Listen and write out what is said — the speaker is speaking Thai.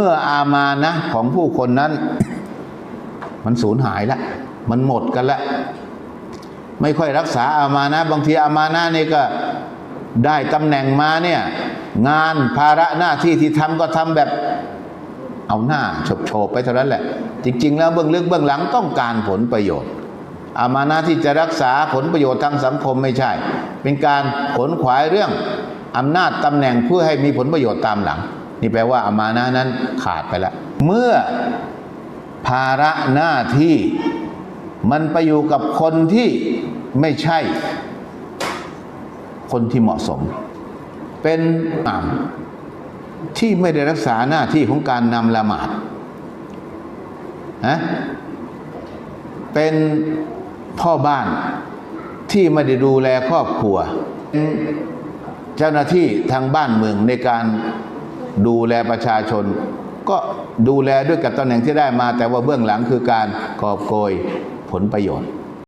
เมื่ออามานะของผู้คนนั้น มันสูญหายแล้วมันหมดกันแล้วไม่ค่อยรักษาอามานะบางทีอามานะนี่ก็ได้ตำแหน่งมาเนี่ย งานภาระหน้าที่ที่ทำก็ทำแบบ เอาหน้าโฉบโฉบๆไปเท่านั้นแหละ จริง ๆ แล้วเบื้องลึกเบื้องหลังต้องการผลประโยชน์ อามานะที่จะรักษาผลประโยชน์ทางสังคมไม่ใช่ เป็นการขนขวายเรื่องอำนาจตำแหน่งเพื่อให้มีผลประโยชน์ตามหลัง นี่แปลว่าอามานะนั้นขาดไปแล้วเมื่อภาระหน้าที่มันไปอยู่กับคนที่ไม่ใช่ คนที่เหมาะสม เป็นอ่ามที่ไม่ได้รักษาหน้าที่ของการนำละหมาดนะเป็นพ่อบ้านที่ไม่ได้ดูแลครอบครัว เป็นเจ้าหน้าที่ทางบ้านเมืองในการ ดูแลประชาชน ก็ดูแลด้วยกับตำแหน่งที่ได้มา แต่ว่าเบื้องหลังคือการกอบโกยผลประโยชน์